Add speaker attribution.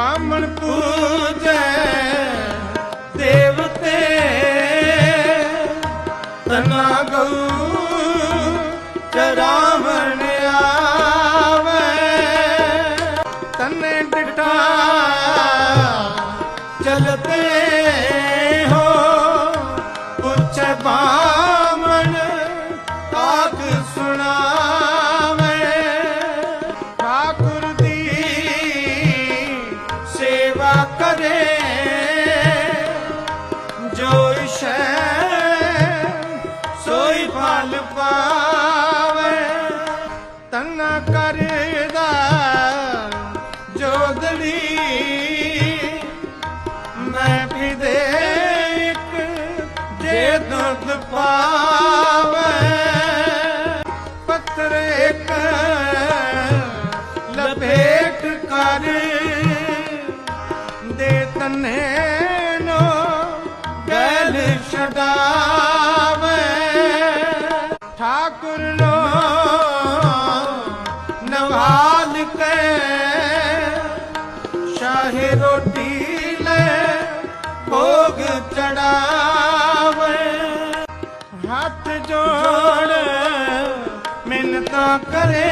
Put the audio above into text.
Speaker 1: ਬਾਮਣ ਪੂਜੈ ਦੇਵਤੇ ਤਨਾ ਗਉ ਚਰਾਵਣ ਆਵੇ। ਤਨੇ ਡਟਾ ਚਲਤੇ ਸੇਵਾ ਕਰੇ। ਜੋ ਇਸ਼ੈ ਸੋਈ ਫਲ ਪਾਵੇ, ਤਨਾ ਕਰਦਾ ਜੋਦੜੀ। ਮੈਂ ਵੀ ਦੇ ਇੱਕ ਜੇ ਦੁੱਧ ਪਾ ਦੇ ਤਨੇ ਗੈਲ ਛਡਾਵੇ। ਠਾਕੁਰ ਨੋ ਨਵਾਲ ਕੇ ਸ਼ਾਹੀ ਰੋਟੀ ਲੈ ਭੋਗ ਚੜਾਵੇ। ਹੱਥ ਜੋੜ ਮਿੰਨਤਾਂ ਕਰੇ।